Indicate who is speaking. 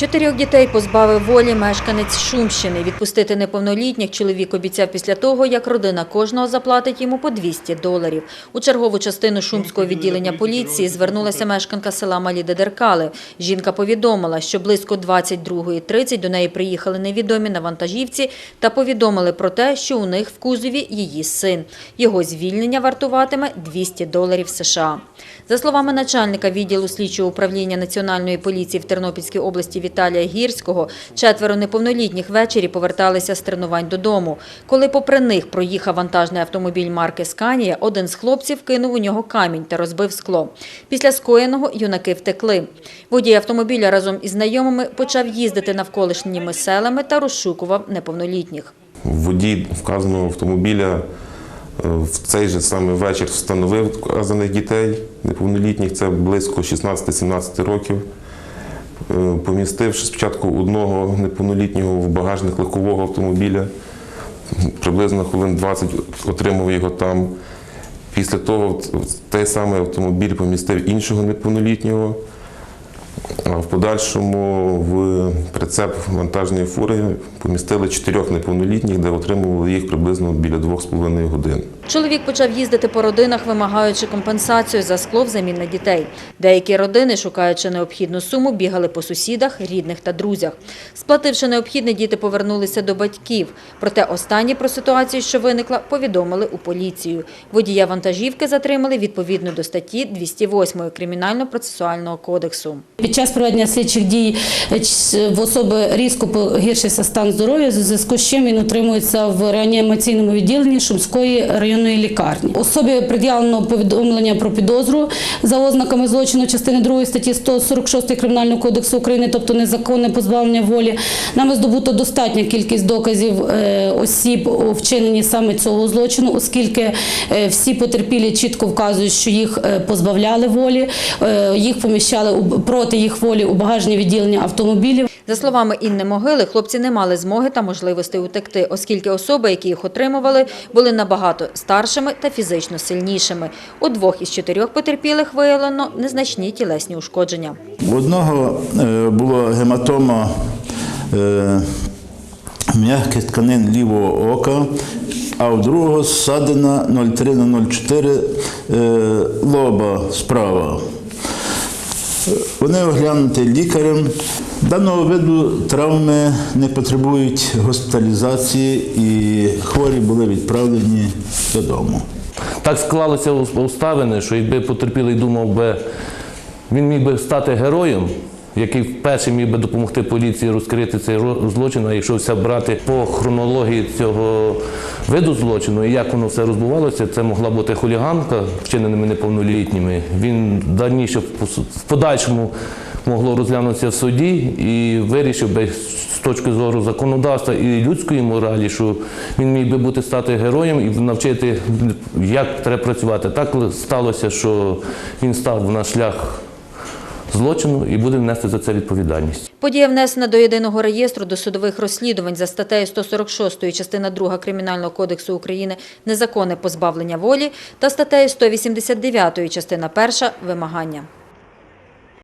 Speaker 1: Чотирьох дітей позбавив волі мешканець Шумщини. Відпустити неповнолітніх чоловік обіцяв після того, як родина кожного заплатить йому по 200 доларів. У чергову частину шумського відділення поліції звернулася мешканка села Малі Дедеркали. Жінка повідомила, що близько 22.30 до неї приїхали невідомі на вантажівці та повідомили про те, що у них в кузові її син. Його звільнення вартуватиме 200 доларів США. За словами начальника відділу слідчого управління Національної поліції в Тернопільській області Віталія Гірського, четверо неповнолітніх ввечері поверталися з тренувань додому. Коли попри них проїхав вантажний автомобіль марки «Сканія», один з хлопців кинув у нього камінь та розбив скло. Після скоєного юнаки втекли. Водій автомобіля разом із знайомими почав їздити навколишніми селами та розшукував неповнолітніх.
Speaker 2: Водій вказаного автомобіля е, в цей же самий вечір встановив вказаних дітей неповнолітніх, це близько 16-17 років. Е, Помістивши спочатку одного неповнолітнього в багажник легкового автомобіля, приблизно хвилин 20 отримав його там. Після того в той самий автомобіль помістив іншого неповнолітнього, а в подальшому в прицеп вантажної фури помістили чотирьох неповнолітніх, де отримували їх приблизно біля 2,5 годин.
Speaker 1: Чоловік почав їздити по родинах, вимагаючи компенсацію за скло взамін на дітей. Деякі родини, шукаючи необхідну суму, бігали по сусідах, рідних та друзях. Сплативши необхідне, діти повернулися до батьків. Проте останні про ситуацію, що виникла, повідомили у поліцію. Водія вантажівки затримали відповідно до статті 208 Кримінально-процесуального кодексу.
Speaker 3: Під час проведення слідчих дій е, в особи різко погіршився стан здоров'я, зв'язку з чим він утримується в реанімаційному відділенні Шумської районної лікарні. Особі пред'явлено повідомлення про підозру за ознаками злочину частини 2 статті 146 Кримінального кодексу України, тобто незаконне позбавлення волі. Нами здобуто достатня кількість доказів е, осіб у вчиненні саме цього злочину, оскільки е, всі потерпілі чітко вказують, що їх е, позбавляли волі, їх поміщали проти їх волі у багажні відділення автомобілів.
Speaker 1: За словами Інни Могили, хлопці не мали змоги та можливостей утекти, оскільки особи, які їх отримували, були набагато старшими та фізично сильнішими. У двох із чотирьох потерпілих виявлено незначні тілесні ушкодження.
Speaker 4: У одного е, була гематома е, м'яких тканин лівого ока, а у другого ссадина 03 на 04 е, лоба справа. Вони оглянуті лікарем. Даного виду травми не потребують госпіталізації і хворі були відправлені додому.
Speaker 5: Так склалися обставини, що якби потерпілий думав би, він міг би стати героєм, який вперше міг би допомогти поліції розкрити цей злочин, а якщо все брати по хронології цього виду злочину і як воно все розбувалося, це могла бути хуліганка, вчиненими неповнолітніми. Він пос- в подальшому могло розглянутися в суді і вирішив би з точки зору законодавства і людської моралі, що він міг би бути стати героєм і навчити, як треба працювати. Так сталося, що він став на шлях злочину і буде нести за це відповідальність.
Speaker 1: Подія внесена до єдиного реєстру досудових розслідувань за статтею 146 частина 2 Кримінального кодексу України «Незаконне позбавлення волі» та статтею 189 частина 1 «Вимагання».